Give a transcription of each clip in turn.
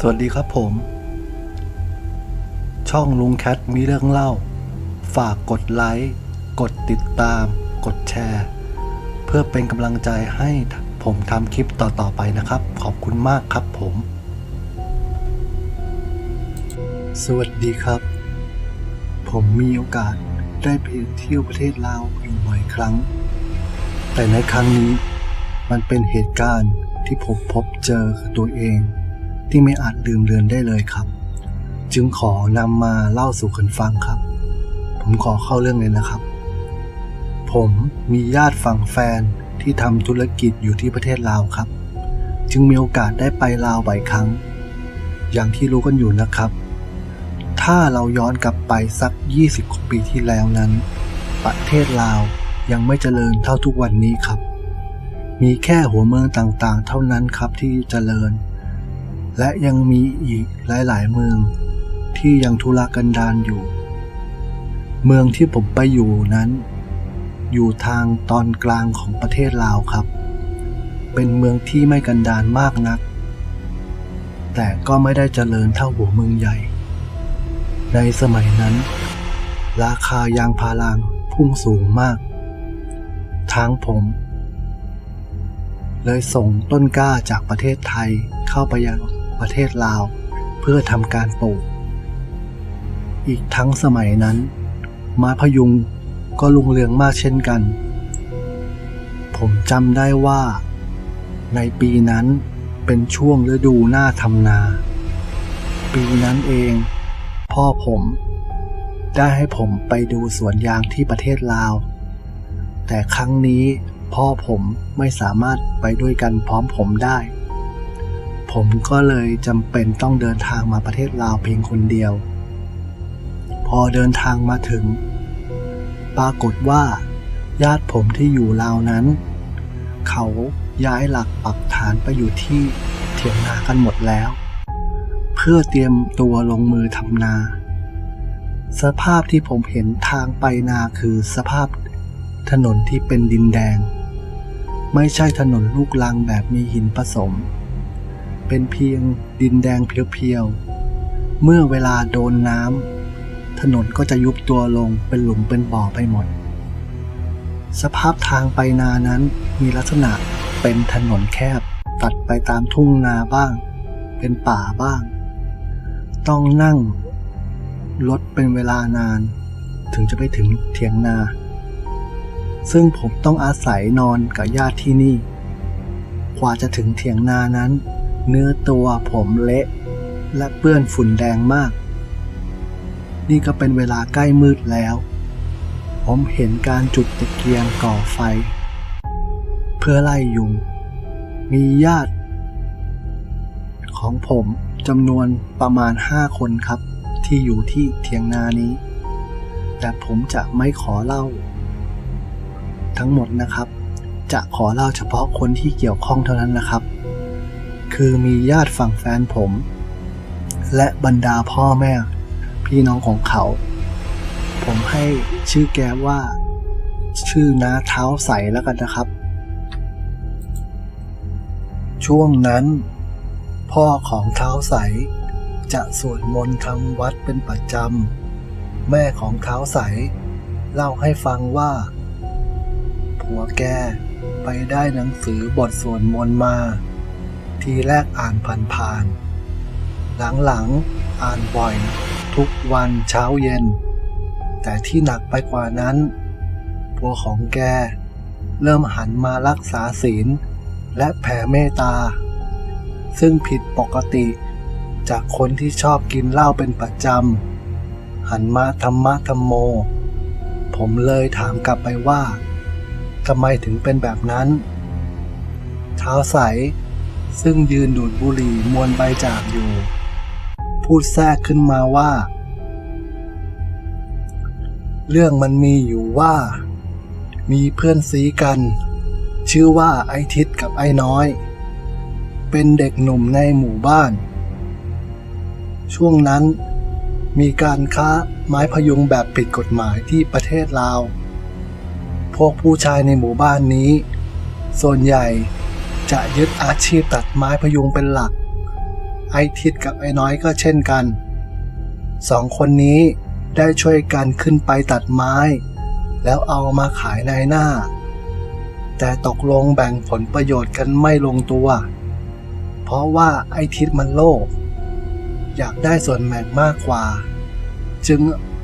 สวัสดีครับผม ช่องลุงแคทมีเรื่องเล่า ฝากกดไลค์กดติดตาม กดแชร์ เพื่อเป็นกำลังใจให้ผมทำคลิปต่อ ๆ ไปนะครับ ขอบคุณมากครับผม สวัสดีครับ ผมมีโอกาสได้ไปเที่ยวประเทศลาวอยู่บ่อยครั้ง แต่ในครั้งนี้มันเป็นเหตุการณ์ที่ผมพบเจอกับตัวเอง ที่ไม่อาจลืมเลือนได้เลยครับ จึงขอนำมาเล่าสู่กันฟังครับ ผมขอเข้าเรื่องเลยนะครับ ผมมีญาติฝั่งแฟนที่ทำธุรกิจอยู่ที่ประเทศลาวครับ จึงมีโอกาสได้ไปลาวบ่อยครั้ง อย่างที่รู้กันอยู่นะครับ ถ้าเราย้อนกลับไปสัก 20กว่าปีที่แล้วนั้น ประเทศลาวยังไม่เจริญเท่าทุกวันนี้ครับ มีแค่หัวเมืองต่างๆ เท่านั้นครับที่เจริญ และยังมีอีกหลายๆเมืองที่ยังทุรกันดารอยู่ เมืองที่ผมไปอยู่นั้น อยู่ทางตอนกลางของประเทศลาวครับ เป็นเมืองที่ไม่กันดารมากนัก แต่ก็ไม่ได้เจริญเท่าหัวเมืองใหญ่ ในสมัยนั้น ราคายางพาราพุ่งสูงมาก ทางผมเลยส่งต้นกล้าจากประเทศไทยเข้าไปยัง ประเทศลาวเพื่อทำการปลูก อีกทั้งสมัยนั้นไม้พยุงก็ลุงเรืองมากเช่นกัน ผมจำได้ว่า ในปีนั้นเป็นช่วงฤดูหน้าทำนา ปีนั้นเอง พ่อผมได้ให้ผมไปดูสวนยางที่ประเทศลาว แต่ครั้งนี้พ่อผมไม่สามารถไปด้วยกันพร้อมผมได้ ผมก็เลยจำเป็นต้องเดินทางมาประเทศลาวเพียงคนเดียว พอเดินทางมาถึง ปรากฏว่า ญาติผมที่อยู่ลาวนั้น เขาย้ายหลักปักฐานไปอยู่ที่เถียงนากันหมดแล้ว เพื่อเตรียมตัวลงมือทำนา สภาพที่ผมเห็นทางไปนาคือสภาพถนนที่เป็นดินแดง ไม่ใช่ถนนลูกลังแบบมีหินผสม เป็นเพียงดินแดงเพียวๆ เมื่อเวลาโดนน้ำถนนก็จะยุบตัวลงเป็นหลุมเป็นบ่อไปหมด สภาพทางไปนานั้นมีลักษณะเป็นถนนแคบ ตัดไปตามทุ่งนาบ้าง เป็นป่าบ้าง ต้องนั่งรถเป็นเวลานาน ถึงจะไปถึงเถียงนา ซึ่งผมต้องอาศัยนอนกับญาติที่นี่ กว่าจะถึงเถียงนานั้น เนื้อตัวผมเละ และเปื้อนฝุ่นแดงมาก นี่ก็เป็นเวลาใกล้มืดแล้ว ผมเห็นการจุดตะเกียงก่อไฟ เพื่อไล่ยุง มีญาติ ของผมจำนวนประมาณห้าคนครับ ที่อยู่ที่เถียงนานี้ แต่ผมจะไม่ขอเล่า ทั้งหมดนะครับ จะขอเล่าเฉพาะคนที่เกี่ยวข้องเท่านั้นนะครับ คือมีญาติฝั่งแฟนผม และบรรดาพ่อแม่ พี่น้องของเขา ผมให้ชื่อแกว่า ชื่อน้าเท้าใสแล้วกันนะครับ ช่วงนั้น พ่อของเท้าใส จะสวดมนต์ทำวัดเป็นประจำแม่ของเท้าใส เล่าให้ฟังว่า ผัวแกไปได้หนังสือบทสวดมนต์มา ทีแรกอ่านผ่านๆ หลังๆ อ่านบ่อย ทุกวันเช้าเย็น แต่ที่หนักไปกว่านั้นผัวของแก เริ่มหันมารักษาศีล และแผ่เมตตา ซึ่งผิดปกติจากคนที่ชอบกินเหล้าเป็นประจำ หันมาธรรมะธรรมโม ผมเลยถามกลับไปว่าทำไมถึงเป็นแบบนั้น เท้าใส ซึ่งยืนดูดบุหรี่มวนใบจากอยู่ พูดแทรกขึ้นมาว่า เรื่องมันมีอยู่ว่า มีเพื่อนซีกัน ชื่อว่าไอทิศกับไอ้น้อย เป็นเด็กหนุ่มในหมู่บ้าน ช่วงนั้นมีการค้าไม้พยุงแบบผิดกฎหมายที่ประเทศลาว พวกผู้ชายในหมู่บ้านนี้ ส่วนใหญ่ จะยึดอาชีพตัดไม้พยุงเป็นหลัก ไอทิดกับไอ้น้อยก็เช่นกัน สองคนนี้ได้ช่วยกันขึ้นไปตัดไม้ แล้วเอามาขายในหน้า แต่ตกลงแบ่งผลประโยชน์กันไม่ลงตัว เพราะว่าไอทิดมันโลภอยากได้ส่วนแบ่งมากกว่า จึง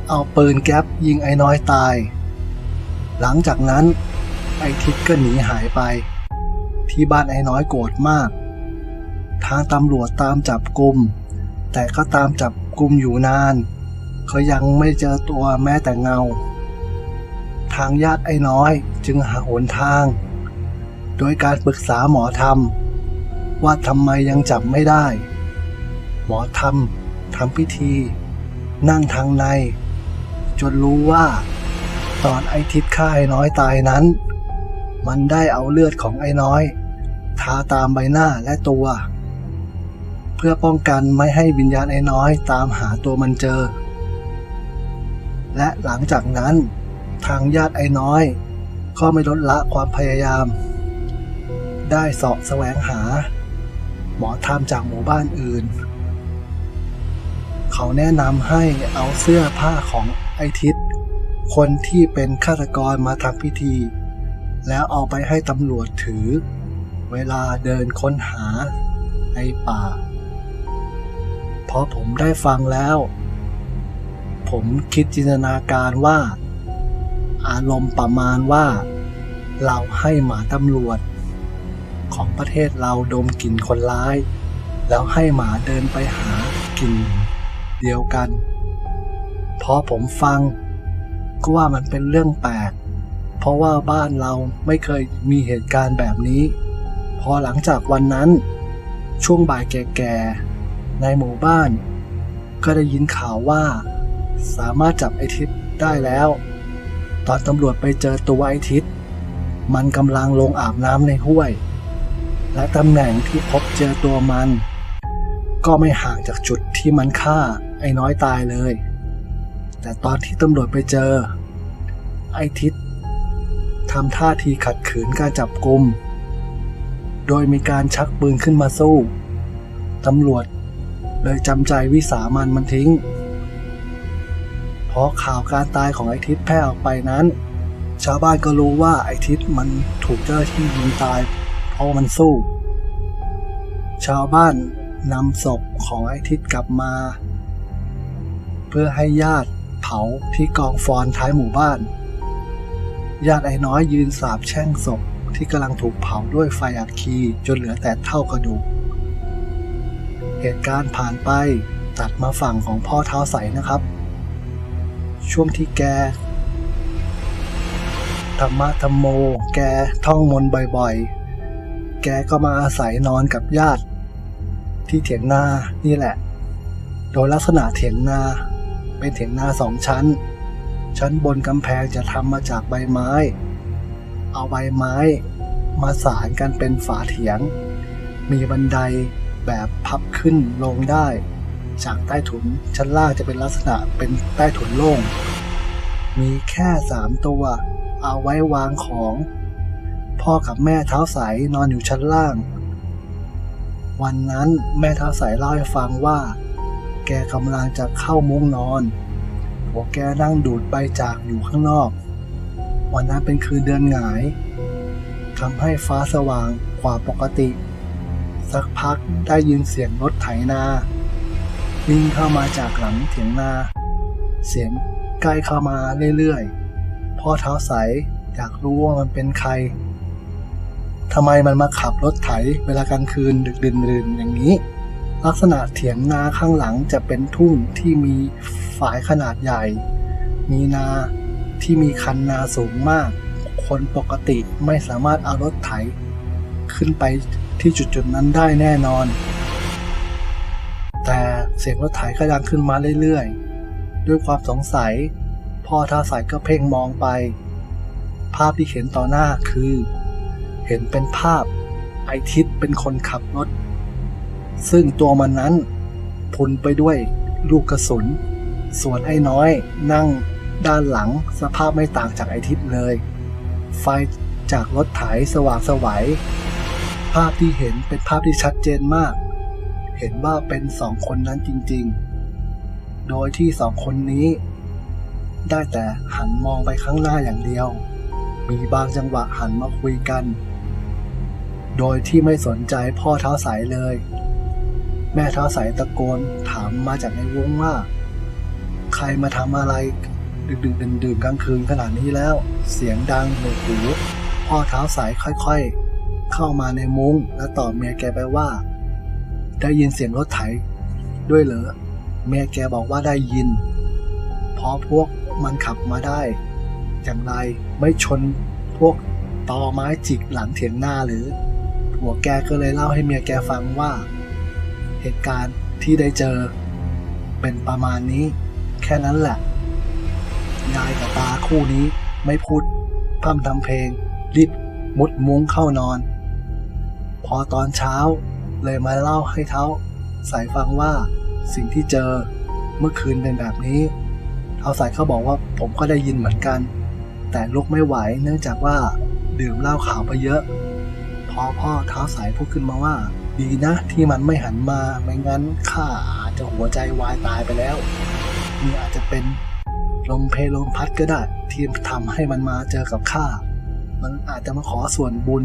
เอาปืนแก๊ปยิงไอ้น้อยตาย หลังจากนั้นไอทิดก็หนีหายไป ที่บ้านไอ้น้อยโกรธมาก ทางตำรวจตามจับกลุ่มแต่ก็ตามจับกลุ่มอยู่นาน เขายังไม่เจอตัวแม้แต่เงา ทางญาติไอ้น้อยจึงหาหนทาง โดยการปรึกษาหมอธรรม ว่าทำไมยังจับไม่ได้ หมอธรรมทำพิธี นั่งทางใน จนรู้ว่า ตอนไอทิศฆ่าไอ้น้อยตายนั้น มันได้เอาเลือดของไอ้น้อย ทาตามใบหน้าและตัว เพื่อป้องกันไม่ให้วิญญาณไอ้น้อยตามหาตัวมันเจอ และหลังจากนั้นทางญาติไอ้น้อย ก็ไม่ลดละความพยายาม ได้เสาะแสวงหา หมอธรรมจากหมู่บ้านอื่น เขาแนะนำให้เอาเสื้อผ้าของไอทิศคนที่เป็นฆาตกรมาทำพิธี แล้วเอาไปให้ตำรวจถือ เวลาเดินค้นหาในป่าพอผมได้ฟังแล้ว ผมคิดจินตนาการว่า อารมณ์ประมาณว่า เราให้หมาตำรวจ ของประเทศเราดมกลิ่นคนร้าย แล้วให้หมาเดินไปหากลิ่นเดียวกันพอผมฟัง ก็ว่ามันเป็นเรื่องแปลกเพราะว่าบ้านเราไม่เคยมีเหตุการณ์แบบนี้ พอหลังจากวันนั้น ช่วงบ่ายแก่ๆในหมู่บ้าน ก็ได้ยินข่าวว่า สามารถจับไอทิศได้แล้ว ตอนตำรวจไปเจอตัวไอทิศมันกำลังลงอาบน้ำในห้วย และตำแหน่งที่พบเจอตัวมัน ก็ไม่ห่างจากจุดที่มันฆ่าไอ้น้อยตายเลย แต่ตอนที่ตำรวจไปเจอ ไอทิศทำท่าทีขัดขืนการจับกลุม โดยมีการชักปืนขึ้นมาสู้ ตำรวจเลยจำใจวิสามันมันทิ้ง เพราะข่าวการตายของไอทิศแพร่ออกไปนั้น ชาวบ้านก็รู้ว่าไอทิศมันถูกเจ้าที่ยิงตาย เพราะมันสู้ ชาวบ้านนำศพของไอทิศกลับมา เพื่อให้ญาติเผาที่กองฟอนท้ายหมู่บ้าน ญาติไอ้น้อยยืนสาบแช่งศพ ที่กำลังถูกเผาด้วยไฟอัคคีจนเหลือแต่เท่ากระดูก เหตุการณ์ผ่านไปตัดมาฝั่งของพ่อเท้าใสนะครับ ช่วงที่แกธรรมะธรรมโม แกท่องมนต์บ่อยๆ แกก็มาอาศัยนอนกับญาติ ที่เถียงนานี่แหละ โดยลักษณะเถียงนา เป็นเถียงนาสองชั้น ชั้นบนกำแพงจะทำมาจากใบไม้ เอาใบไม้ มาสานกันเป็นฝาเถียง มีบันไดแบบพับขึ้นลงได้ จากใต้ถุนชั้นล่างจะเป็นลักษณะเป็นใต้ถุนโล่ง มีแค่สามตัว เอาไว้วางของ พ่อกับแม่เท้าใสนอนอยู่ชั้นล่าง วันนั้นแม่เท้าใสเล่าให้ฟังว่า แกกำลังจะเข้ามุ้งนอน หัวแกนั่งดูดใบจากอยู่ข้างนอก วันนั้นเป็นคืนเดือนหงายทำให้ฟ้าสว่างกว่าปกติ สักพักได้ยินเสียงรถไถนาวิ่งเข้ามาจากหลังเถียงนา เสียงใกล้เข้ามาเรื่อยๆ พ่อเท้าใสอยากรู้ว่ามันเป็นใครทำไมมันมาขับรถไถเวลากลางคืนดึกดื่นๆอย่างนี้ ลักษณะเถียงนาข้างหลังจะเป็นทุ่งที่มีฝายขนาดใหญ่ มีนา ที่มีคันนาสูงมาก คนปกติไม่สามารถเอารถไถ ขึ้นไปที่จุดๆนั้นได้แน่นอน แต่เสียงรถไถก็ดังขึ้นมาเรื่อยๆ ด้วยความสงสัย พ่อท่าสายก็เพ่งมองไป ภาพที่เห็นต่อหน้าคือ เห็นเป็นภาพไอทิศเป็นคนขับรถ ซึ่งตัวมันนั้นพุนไปด้วยลูกกระสุน ส่วนไอ้น้อยนั่ง ด้านหลังสภาพไม่ต่างจากไอทิศเลย ไฟจากรถไถสว่างสวัย ภาพที่เห็นเป็นภาพที่ชัดเจนมาก เห็นว่าเป็นสองคนนั้นจริงๆ โดยที่สองคนนี้ ได้แต่หันมองไปข้างหน้าอย่างเดียว มีบางจังหวะหันมาคุยกัน โดยที่ไม่สนใจพ่อเท้าสายเลย แม่เท้าสายตะโกนถามมาจากในวงว่า ใครมาทำอะไร ดึกดึกดื่นดื่นกลางคืนขนาดนี้แล้ว เสียงดังหนวกหูพ่อเท้าสายค่อยๆ เข้ามาในมุ้งแล้วตอบเมียแกไปว่า ได้ยินเสียงรถไถ ด้วยเหรอเมียแกบอกว่าได้ยินเพราะพวกมันขับมาได้ อย่างไรไม่ชนพวกตอไม้จิกหลังเถียงหน้าหรือ ผัวแกก็เลยเล่าให้เมียแกฟังว่า เหตุการณ์ที่ได้เจอ เป็นประมาณนี้ แค่นั้นแหละ ยายกับตาคู่นี้ไม่พูดพร่ำทำเพลง รีบมุดมุ้งเข้านอน พอตอนเช้าเลยมาเล่าให้เท้าสายฟังว่าสิ่งที่เจอเมื่อคืนเป็นแบบนี้เท้าสายเขาบอกว่าผมก็ได้ยินเหมือนกัน แต่ลุกไม่ไหวเนื่องจากว่าดื่มเหล้าขาวไปเยอะ พอพ่อเท้าสายพูดขึ้นมาว่า ดีนะที่มันไม่หันมาไม่งั้นข้าอาจจะหัวใจวายตายไปแล้วนี่อาจจะเป็น ลมเพลลมพัดก็ได้ ที่ทำให้มันมาเจอกับข้า มันอาจจะมาขอส่วนบุญ